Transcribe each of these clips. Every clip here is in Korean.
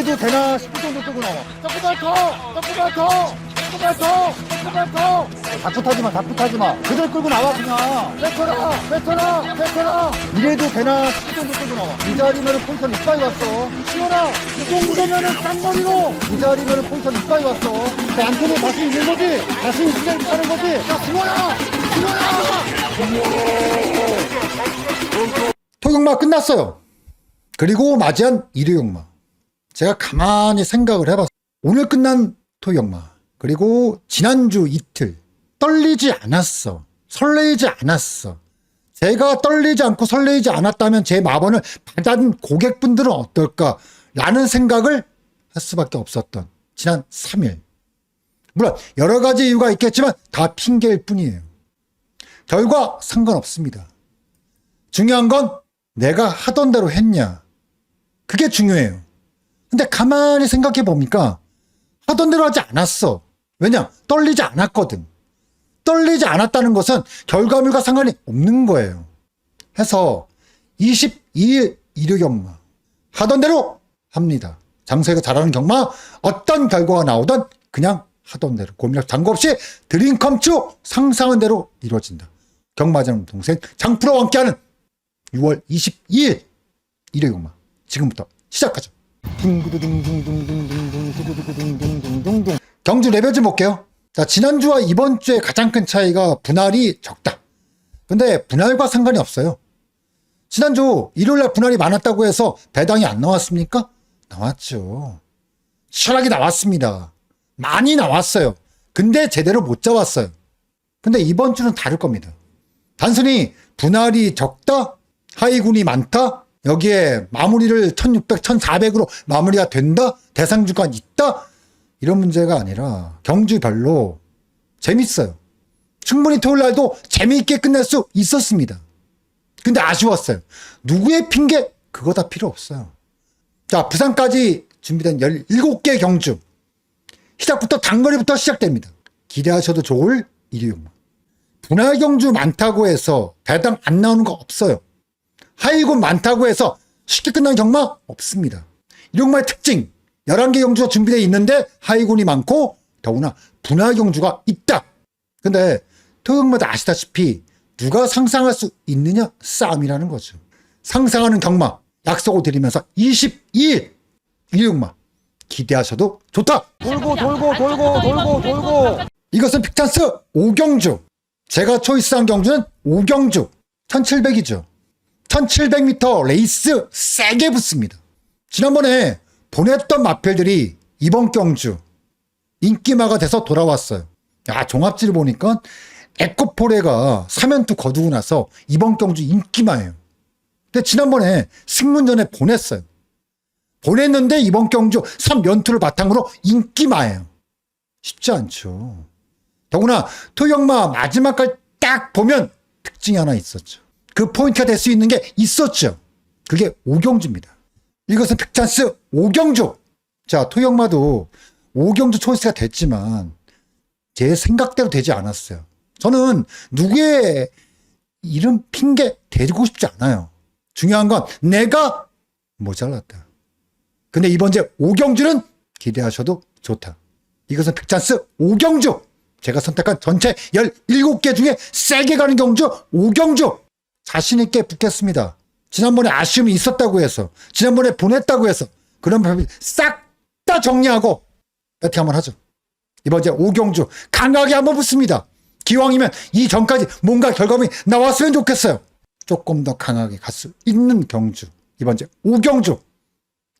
이래도 되나 싶을 정도 끌고 나와. 조금만 더! 조금만 더! 조금만 더! 조금만 더! 다풋하지 마, 다풋하지 마. 그대로 끌고 나와, 그냥. 뱉어라! 뱉어라! 뱉어라! 이래도 되나 싶을 정도 끌고 나와. 이 자리면은 포지션 이빠이 왔어. 시원아! 이 정도면은 쌍머리로! 이 자리면은 포지션 이빠이 왔어. 그 안토는 다시 있는 거지? 다시 있으면 하는 거지? 야, 시원아! 시원아! 토경마 끝났어요. 그리고 맞이한 일요경마. 제가 가만히 생각을 해봤어요. 오늘 끝난 토경마. 그리고 지난주 이틀. 떨리지 않았어. 설레이지 않았어. 제가 떨리지 않고 설레이지 않았다면 제 마번을 받은 고객분들은 어떨까? 라는 생각을 할 수밖에 없었던 지난 3일. 물론 여러 가지 이유가 있겠지만 다 핑계일 뿐이에요. 결과 상관없습니다. 중요한 건 내가 하던 대로 했냐. 그게 중요해요. 근데 가만히 생각해 보니까 하던 대로 하지 않았어. 왜냐? 떨리지 않았거든. 떨리지 않았다는 것은 결과물과 상관이 없는 거예요. 해서 22일 일요 경마. 하던 대로 합니다. 장세가 잘하는 경마 어떤 결과가 나오든 그냥 하던 대로 고민할 당구 없이 드림컴추 상상한 대로 이루어진다. 경마장 동생 장프로와 함께하는 6월 22일 일요 경마 지금부터 시작하죠. 둥두둥둥둥둥둥둥둥둥둥둥 경주 레벨 좀 볼게요. 자, 지난주와 이번 주에 가장 큰 차이가 분할이 적다. 근데 분할과 상관이 없어요. 지난주 일요일날 분할이 많았다고 해서 배당이 안 나왔습니까? 나왔죠. 시원하게 나왔습니다. 많이 나왔어요. 근데 제대로 못 잡았어요. 근데 이번 주는 다를 겁니다. 단순히 분할이 적다, 하이군이 많다, 여기에 마무리를 1600, 1400으로 마무리가 된다, 대상 주간 있다, 이런 문제가 아니라 경주별로 재밌어요. 충분히 토요일 날도 재미있게 끝낼 수 있었습니다. 근데 아쉬웠어요. 누구의 핑계? 그거 다 필요 없어요. 자, 부산까지 준비된 17개 경주. 시작부터 단거리부터 시작됩니다. 기대하셔도 좋을 일요일. 분할 경주 많다고 해서 배당 안 나오는 거 없어요. 하이군 많다고 해서 쉽게 끝난 경마 없습니다. 이용마의 특징 11개 경주가 준비되어 있는데 하이군이 많고 더구나 분할 경주가 있다. 근데 토요일마다 아시다시피 누가 상상할 수 있느냐 싸움이라는 거죠. 상상하는 경마 약속을 드리면서 22일 일용마 기대하셔도 좋다. 돌고, 돌고, 돌고, 돌고, 돌고! 이것은 픽찬스 5경주. 제가 초이스한 경주는 5경주. 1700이죠. 1700m 레이스 세게 붙습니다. 지난번에 보냈던 마필들이 이번 경주 인기마가 돼서 돌아왔어요. 야, 종합지를 보니까 에코포레가 3연투 거두고 나서 이번 경주 인기마예요. 근데 지난번에 승문전에 보냈어요. 보냈는데 이번 경주 3연투를 바탕으로 인기마예요. 쉽지 않죠. 더구나 토영마 마지막까지 딱 보면 특징이 하나 있었죠. 그 포인트가 될 수 있는 게 있었죠. 그게 오경주입니다. 이것은 픽찬스 오경주. 자, 토영마도 오경주 초이스가 됐지만 제 생각대로 되지 않았어요. 저는 누구의 이름 핑계 대고 싶지 않아요. 중요한 건 내가 모자랐다. 근데 이번 제 오경주는 기대하셔도 좋다. 이것은 픽찬스 오경주. 제가 선택한 전체 17개 중에 세게 가는 경주 오경주. 자신있게 붙겠습니다. 지난번에 아쉬움이 있었다고 해서, 지난번에 보냈다고 해서, 그런 부분 싹다 정리하고, 이렇게 한번 하죠. 이번 이제 오경주, 강하게 한번 붙습니다. 기왕이면 이 전까지 뭔가 결과물이 나왔으면 좋겠어요. 조금 더 강하게 갈 수 있는 경주. 이번 이제 오경주.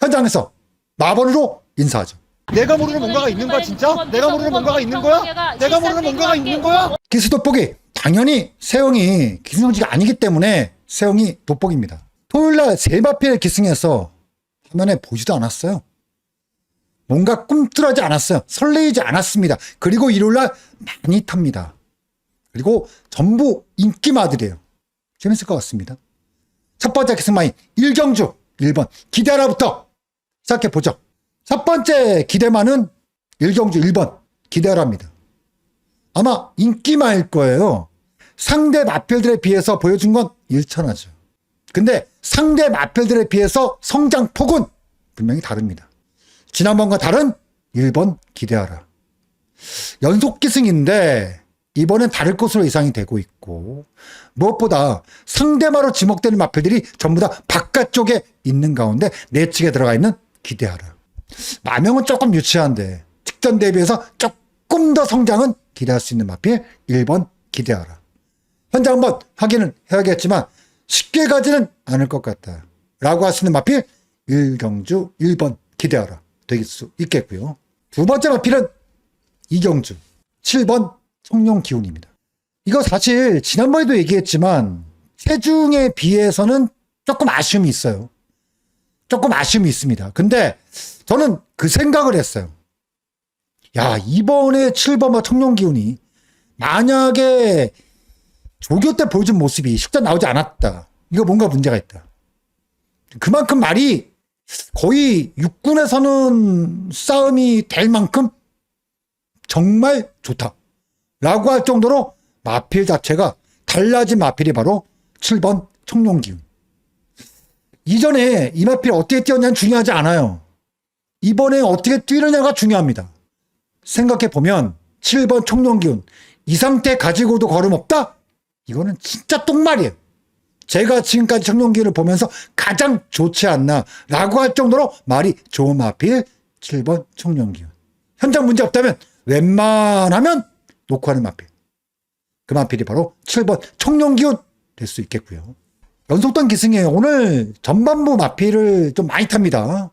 현장에서 마번으로 인사하죠. 내가 모르는 뭔가가 있는 거야, 진짜? 내가 모르는 뭔가가 있는 거야? 내가 모르는 뭔가가 있는 거야? 기수 돋보기. 당연히 세영이 기승전지가 아니기 때문에 세영이 돋보기입니다. 토요일날 세마필 기승해서 화면에 보지도 않았어요. 뭔가 꿈틀하지 않았어요. 설레이지 않았습니다. 그리고 일요일날 많이 탑니다. 그리고 전부 인기마들이에요. 재밌을 것 같습니다. 첫 번째 기승마인 일경주 1번 기대하라부터 시작해 보죠. 첫 번째 기대마는 일경주 1번 기대하라입니다. 아마 인기마일 거예요. 상대 마필들에 비해서 보여준 건 일천하죠. 근데 상대 마필들에 비해서 성장 폭은 분명히 다릅니다. 지난번과 다른 1번 기대하라. 연속 기승인데 이번엔 다를 것으로 예상이 되고 있고 무엇보다 상대마로 지목되는 마필들이 전부 다 바깥쪽에 있는 가운데 내 측에 들어가 있는 기대하라. 마명은 조금 유치한데 직전 대비해서 조금 더 성장은 기대할 수 있는 마필 1번 기대하라. 현재 한번 확인을 해야겠지만 쉽게 가지는 않을 것 같다. 라고 하시는 마필 1경주 1번 기대하라. 될 수 있겠고요. 두 번째 마필은 이경주 7번 성룡 기운입니다. 이거 사실 지난번에도 얘기했지만 체중에 비해서는 조금 아쉬움이 있어요. 조금 아쉬움이 있습니다. 근데 저는 그 생각을 했어요. 야, 이번에 7번과 청룡 기운이 만약에 조교 때 보여준 모습이 식전 나오지 않았다. 이거 뭔가 문제가 있다. 그만큼 말이 거의 육군에서는 싸움이 될 만큼 정말 좋다. 라고 할 정도로 마필 자체가 달라진 마필이 바로 7번 청룡기운. 이전에 이 마필 어떻게 뛰었냐는 중요하지 않아요. 이번에 어떻게 뛰느냐가 중요합니다. 생각해 보면 7번 청룡기운 이 상태 가지고도 걸음 없다? 이거는 진짜 똥말이에요. 제가 지금까지 청룡기운을 보면서 가장 좋지 않나 라고 할 정도로 말이 좋은 마필 7번 청룡기운. 현장 문제 없다면 웬만하면 놓고 하는 마필. 그 마필이 바로 7번 청룡기운 될 수 있겠고요. 연속단 기승이에요. 오늘 전반부 마필을 좀 많이 탑니다.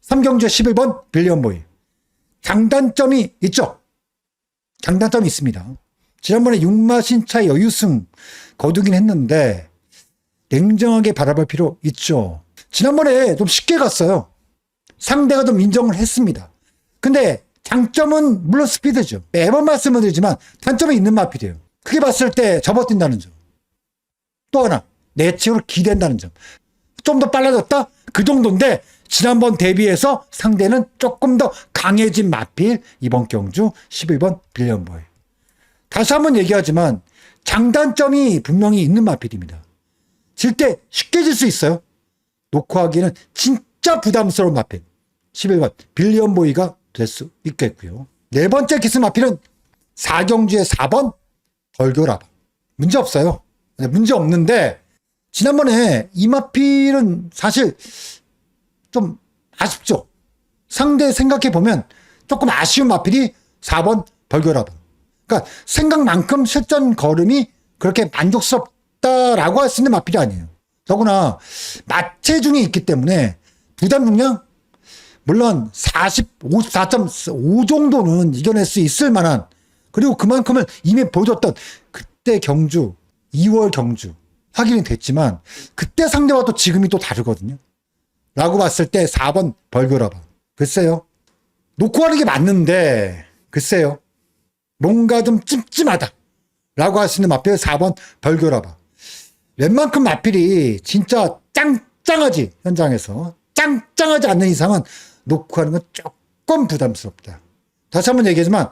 삼경주의 11번 빌리언보이. 장단점이 있죠. 장단점이 있습니다. 지난번에 육마신차 여유승 거두긴 했는데 냉정하게 바라볼 필요 있죠. 지난번에 좀 쉽게 갔어요. 상대가 좀 인정을 했습니다. 근데 장점은 물론 스피드죠. 매번 말씀을 드리지만 단점이 있는 마필이에요. 크게 봤을 때 접어뛴다는 점. 또 하나 내측으로 기댄다는 점. 좀 더 빨라졌다? 그 정도인데 지난번 대비해서 상대는 조금 더 강해진 마필 이번 경주 11번 빌리언보이. 다시 한번 얘기하지만 장단점이 분명히 있는 마필입니다. 질 때 쉽게 질 수 있어요. 놓고 하기는 진짜 부담스러운 마필. 11번 빌리언 보이가 될 수 있겠고요. 네 번째 기스 마필은 사경주의 4번 벌교라바. 문제 없어요. 네, 문제 없는데 지난번에 이 마필은 사실 좀 아쉽죠. 상대 생각해 보면 조금 아쉬운 마필이 4번 벌교라바. 그러니까 생각만큼 실전 걸음이 그렇게 만족스럽다라고 할 수 있는 마필이 아니에요. 더구나 마체중이 있기 때문에 부담 능량 물론 40, 54.5 정도는 이겨낼 수 있을 만한 그리고 그만큼을 이미 보여줬던 그때 경주 2월 경주 확인이 됐지만 그때 상대와 또 지금이 또 다르거든요. 라고 봤을 때 4번 벌교라봐. 글쎄요. 놓고 하는 게 맞는데 글쎄요. 뭔가 좀 찜찜하다. 라고 할수 있는 마필 4번 벌교라봐. 웬만큼 마필이 진짜 짱짱하지 현장에서 짱짱하지 않는 이상은 놓고 하는 건 조금 부담스럽다. 다시 한번 얘기하지만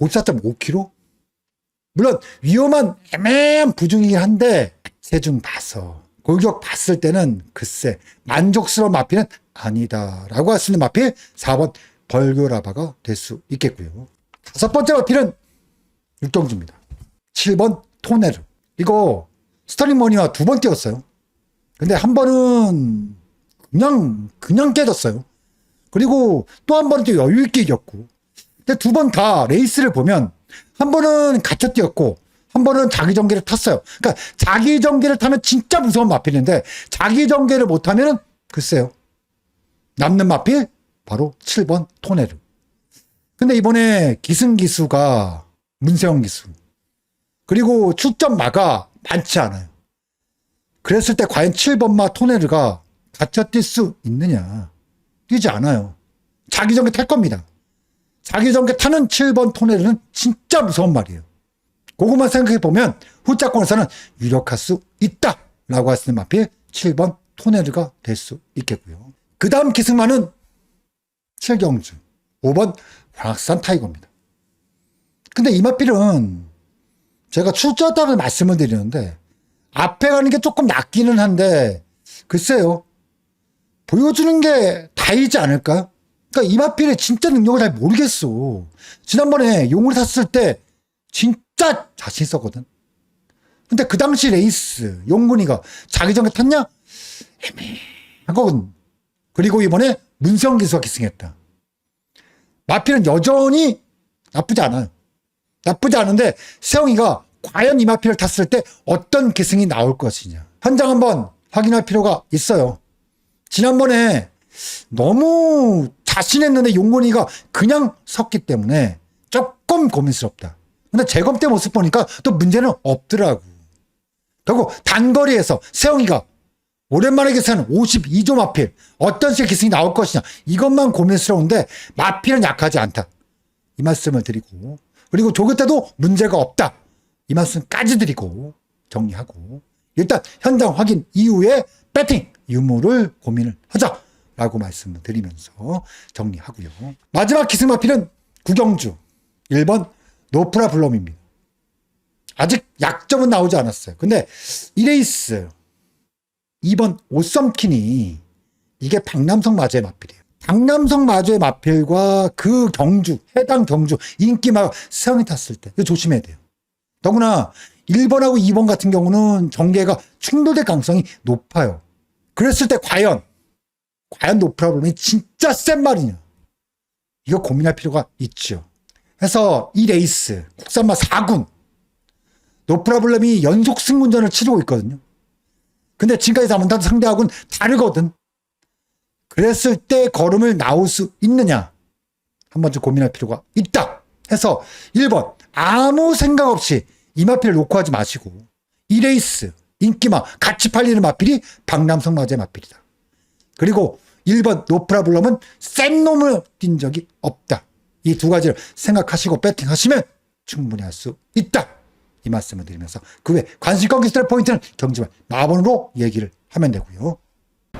54.5kg? 물론 위험한 애매한 부중이긴 한데 세중 봐서 골격 봤을 때는 글쎄 만족스러운 마필은 아니다라고 할수 있는 마필 4번 벌교라바가 될 수 있겠고요. 다섯 번째 마필은 육동주입니다. 7번 토네르. 이거 스타링 머니와 두 번 뛰었어요. 근데 한 번은 그냥 그냥 깨졌어요. 그리고 또 한 번은 또 여유 있게 이겼고. 근데 두 번 다 레이스를 보면 한 번은 갇혀 뛰었고 한 번은 자기 전개를 탔어요. 그러니까 자기 전개를 타면 진짜 무서운 마필인데 자기 전개를 못 하면은 글쎄요. 남는 마필 바로 7번 토네르. 근데 이번에 기승기수가 문세영 기수. 그리고 출전마가 많지 않아요. 그랬을 때 과연 7번마 토네르가 갇혀 뛸 수 있느냐? 뛰지 않아요. 자기 전개 탈 겁니다. 자기 전개 타는 7번 토네르는 진짜 무서운 말이에요. 그것만 생각해 보면 후자권에서는 유력할 수 있다. 라고 할수 있는 마필 7번 토네르가 될 수 있겠고요. 그 다음 기승마는 7경주, 5번 관악산 타이거입니다. 근데 이 마필은 제가 출자다고 말씀을 드리는데 앞에 가는 게 조금 낫기는 한데 글쎄요. 보여주는 게 다이지 않을까요? 그러니까 이마필의 진짜 능력을 잘 모르겠어. 지난번에 용을 샀을 때 진짜 자신 있었거든. 근데 그 당시 레이스 용군이가 자기 전에 탔냐? 애매한 거거든. 그리고 이번에 문세영 기수가 기승했다. 마필은 여전히 나쁘지 않아요. 나쁘지 않은데 세영이가 과연 이 마필을 탔을 때 어떤 기승이 나올 것이냐. 현장 한번 확인할 필요가 있어요. 지난번에 너무 자신했는데 용곤이가 그냥 섰기 때문에 조금 고민스럽다. 근데 재검 때 모습 보니까 또 문제는 없더라고. 결국 단거리에서 세영이가 오랜만에 기승하는 52조 마필 어떤 식의 기승이 나올 것이냐 이것만 고민스러운데 마필은 약하지 않다. 이 말씀을 드리고 그리고 조교 때도 문제가 없다. 이 말씀까지 드리고 정리하고 일단 현장 확인 이후에 배팅 유무를 고민을 하자 라고 말씀을 드리면서 정리하고요. 마지막 기승 마필은 구경주 1번 노프라 블럼입니다. 아직 약점은 나오지 않았어요. 근데 이 레이스 2번 오썸킨이 이게 박남성 마저의 마필이에요. 박남성 마저의 마필과 그 경주, 해당 경주, 인기마가 세영이 탔을 때 조심해야 돼요. 더구나 1번하고 2번 같은 경우는 전개가 충돌될 가능성이 높아요. 그랬을 때 과연, 과연 노프라블럼이 진짜 센 말이냐. 이거 고민할 필요가 있죠. 그래서 이 레이스, 국산마 4군, 노프라블럼이 연속 승문전을 치르고 있거든요. 근데 지금까지 잘못한 상대하고는 다르거든. 그랬을 때 걸음을 나올 수 있느냐? 한 번쯤 고민할 필요가 있다. 해서 1번 아무 생각 없이 이 마필을 놓고 하지 마시고 이 레이스 인기마 같이 팔리는 마필이 박남성 마제 마필이다. 그리고 1번 노프라블럼은 센 놈을 뛴 적이 없다. 이 두 가지를 생각하시고 배팅하시면 충분히 할 수 있다. 이 말씀을 드리면서 그 외 관심권 기술의 포인트는 경지만 마번으로 얘기를 하면 되고요.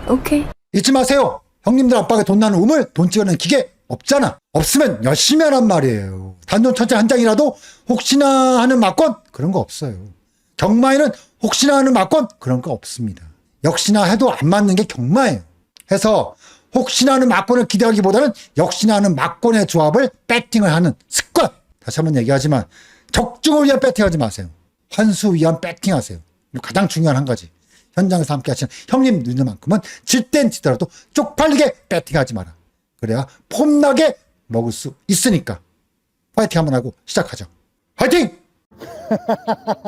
오케이. 잊지 마세요. 형님들 압박에 돈 나는 우물, 돈 찍어내는 기계 없잖아. 없으면 열심히 하란 말이에요. 단돈 천재 한 장이라도 혹시나 하는 막건? 그런 거 없어요. 경마에는 혹시나 하는 막건? 그런 거 없습니다. 역시나 해도 안 맞는 게 경마예요. 해서 혹시나 하는 막건을 기대하기보다는 역시나 하는 막건의 조합을 배팅을 하는 습관. 다시 한번 얘기하지만 적중을 위한 배팅하지 마세요. 환수 위한 배팅하세요. 가장 중요한 한 가지. 현장에서 함께 하시는 형님 누님만큼은 질 땐 지더라도 쪽팔리게 배팅하지 마라. 그래야 폼나게 먹을 수 있으니까. 파이팅 한번 하고 시작하죠. 파이팅!